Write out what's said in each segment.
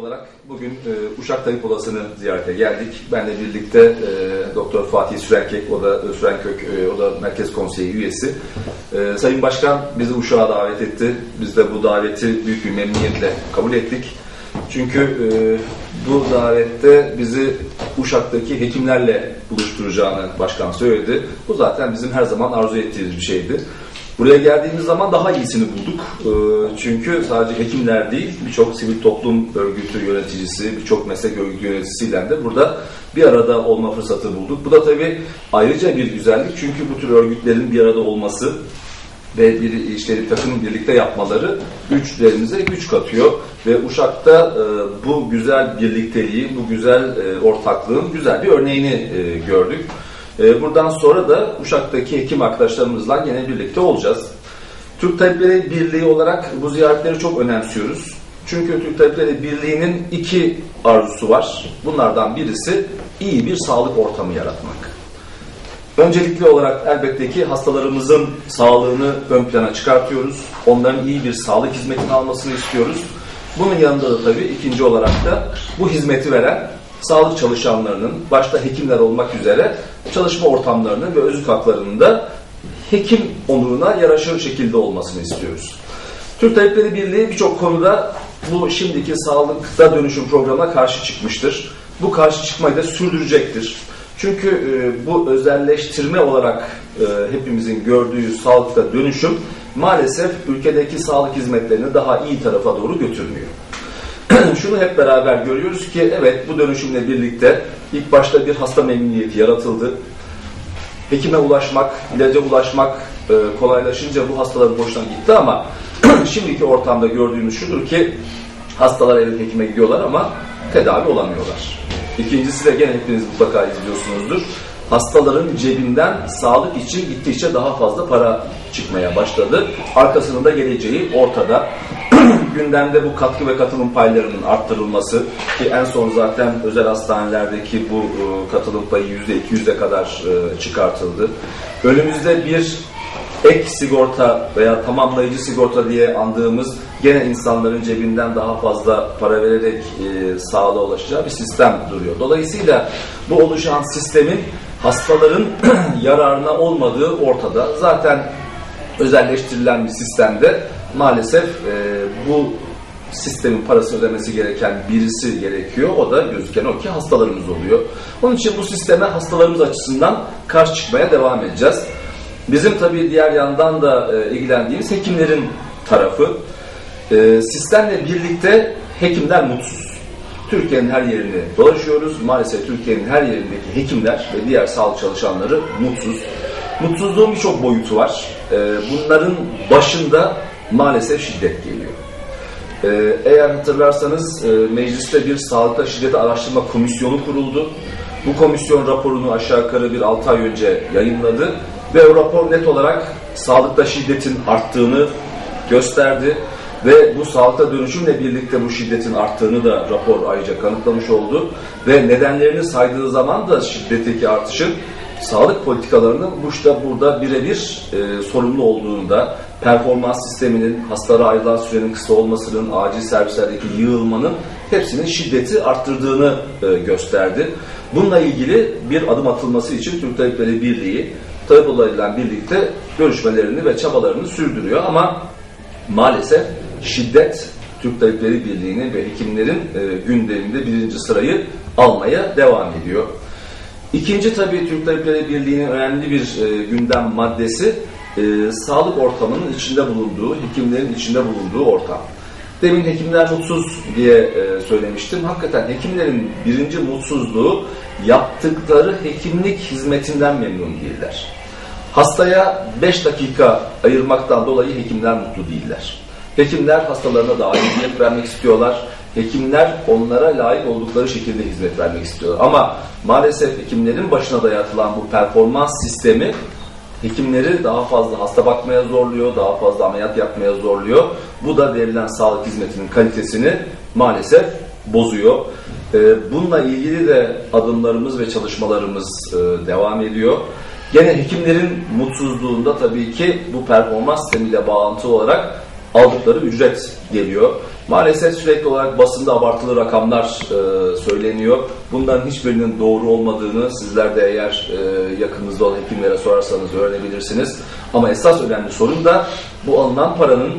olarak bugün e, Uşak Tabip Odası'nı ziyarete geldik. Benle birlikte e, Doktor Fatih Sürenkek, o da e, Sürenkök, e, o da Merkez Konseyi üyesi. E, Sayın Başkan bizi Uşak'a davet etti. Biz de bu daveti büyük bir memnuniyetle kabul ettik. Çünkü e, bu davette bizi Uşak'taki hekimlerle buluşturacağını başkan söyledi. Bu zaten bizim her zaman arzu ettiğimiz bir şeydi. Buraya geldiğimiz zaman daha iyisini bulduk. Ee, Çünkü sadece hekimler değil, birçok sivil toplum örgütü yöneticisi, birçok meslek örgütü yöneticisiyle de burada bir arada olma fırsatı bulduk. Bu da tabii ayrıca bir güzellik çünkü bu tür örgütlerin bir arada olması ve bir işleri takım birlikte yapmaları güçlerimize güç katıyor ve Uşak'ta e, bu güzel birlikteliği, bu güzel e, ortaklığın güzel bir örneğini e, gördük. E, buradan sonra da Uşak'taki hekim arkadaşlarımızla yine birlikte olacağız. Türk Tabipleri Birliği olarak bu ziyaretleri çok önemsiyoruz. Çünkü Türk Tabipleri Birliği'nin iki arzusu var. Bunlardan birisi iyi bir sağlık ortamı yaratmak. Öncelikli olarak elbette ki hastalarımızın sağlığını ön plana çıkartıyoruz. Onların iyi bir sağlık hizmetini almasını istiyoruz. Bunun yanında da tabii ikinci olarak da bu hizmeti veren sağlık çalışanlarının, başta hekimler olmak üzere çalışma ortamlarının ve özlük haklarının da hekim onuruna yaraşır şekilde olmasını istiyoruz. Türk Tabipleri Birliği birçok konuda bu şimdiki sağlıkta dönüşüm programına karşı çıkmıştır. Bu karşı çıkmayı da sürdürecektir. Çünkü e, bu özelleştirme olarak e, hepimizin gördüğü sağlıkta dönüşüm maalesef ülkedeki sağlık hizmetlerini daha iyi tarafa doğru götürmüyor. Şunu hep beraber görüyoruz ki evet bu dönüşümle birlikte ilk başta bir hasta memnuniyeti yaratıldı. Hekime ulaşmak, ilaca ulaşmak e, kolaylaşınca bu hastaların hoşuna gitti ama şimdiki ortamda gördüğümüz şudur ki hastalar evet hekime gidiyorlar ama tedavi olamıyorlar. İkincisi de gene hepiniz mutlaka izliyorsunuzdur. Hastaların cebinden sağlık için gittikçe daha fazla para çıkmaya başladı. Arkasının da geleceği ortada. Gündemde bu katkı ve katılım paylarının arttırılması ki en son zaten özel hastanelerdeki bu e, katılım payı %200'e kadar e, çıkartıldı. Önümüzde bir ek sigorta veya tamamlayıcı sigorta diye andığımız gene insanların cebinden daha fazla para vererek e, sağlığa ulaşacağı bir sistem duruyor. Dolayısıyla bu oluşan sistemin hastaların yararına olmadığı ortada. Zaten özelleştirilen bir sistemde maalesef e, bu sistemin parasını ödemesi gereken birisi gerekiyor. O da gözüken o ki hastalarımız oluyor. Onun için bu sisteme hastalarımız açısından karşı çıkmaya devam edeceğiz. Bizim tabii diğer yandan da e, ilgilendiğimiz hekimlerin tarafı. E, sistemle birlikte hekimler mutsuz. Türkiye'nin her yerini dolaşıyoruz. Maalesef Türkiye'nin her yerindeki hekimler ve diğer sağlık çalışanları mutsuz. Mutsuzluğun birçok boyutu var. E, bunların başında maalesef şiddet geliyor. Ee, eğer hatırlarsanız e, mecliste bir sağlıkta şiddeti araştırma komisyonu kuruldu. Bu komisyon raporunu aşağı yukarı bir 6 ay önce yayınladı ve o rapor net olarak sağlıkta şiddetin arttığını gösterdi ve bu sağlıkta dönüşümle birlikte bu şiddetin arttığını da rapor ayrıca kanıtlamış oldu ve nedenlerini saydığı zaman da şiddetteki artışın sağlık politikalarının Bush'ta burada birebir e, sorumlu olduğunda performans sisteminin, hastalara ayrılan sürenin kısa olmasının, acil servislerdeki yığılmanın hepsinin şiddeti arttırdığını e, gösterdi. Bununla ilgili bir adım atılması için Türk Tabipleri Birliği, tabip olaylarıyla birlikte görüşmelerini ve çabalarını sürdürüyor ama maalesef şiddet Türk Tabipleri Birliği'nin ve hekimlerin e, gündeminde birinci sırayı almaya devam ediyor. İkinci tabii Türk Tabipleri Birliği'nin önemli bir e, gündem maddesi e, sağlık ortamının içinde bulunduğu, hekimlerin içinde bulunduğu ortam. Demin hekimler mutsuz diye e, söylemiştim. Hakikaten hekimlerin birinci mutsuzluğu yaptıkları hekimlik hizmetinden memnun değiller. Hastaya 5 dakika ayırmaktan dolayı hekimler mutlu değiller. Hekimler hastalarına daha iyi hizmet vermek istiyorlar. Hekimler onlara layık oldukları şekilde hizmet vermek istiyorlar. Ama maalesef hekimlerin başına dayatılan bu performans sistemi hekimleri daha fazla hasta bakmaya zorluyor, daha fazla ameliyat yapmaya zorluyor. Bu da verilen sağlık hizmetinin kalitesini maalesef bozuyor. Ee, Bununla ilgili de adımlarımız ve çalışmalarımız e, devam ediyor. Gene hekimlerin mutsuzluğunda tabii ki bu performans sistemiyle bağlantılı olarak aldıkları ücret geliyor. Maalesef sürekli olarak basında abartılı rakamlar e, söyleniyor. Bunların hiçbirinin doğru olmadığını sizler de eğer e, yakınınızda olan hekimlere sorarsanız öğrenebilirsiniz. Ama esas önemli sorun da bu alınan paranın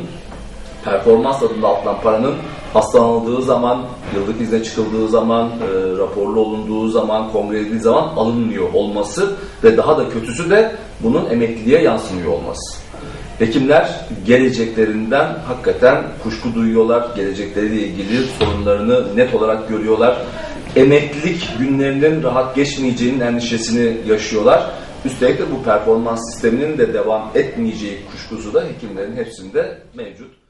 performans adında alınan paranın hastalanıldığı zaman, yıllık izne çıkıldığı zaman, e, raporlu olunduğu zaman, kongre edildiği zaman alınmıyor olması ve daha da kötüsü de bunun emekliliğe yansımıyor olması. Hekimler geleceklerinden hakikaten kuşku duyuyorlar, gelecekleriyle ilgili sorunlarını net olarak görüyorlar. Emeklilik günlerinin rahat geçmeyeceğinin endişesini yaşıyorlar. Üstelik de bu performans sisteminin de devam etmeyeceği kuşkusu da hekimlerin hepsinde mevcut.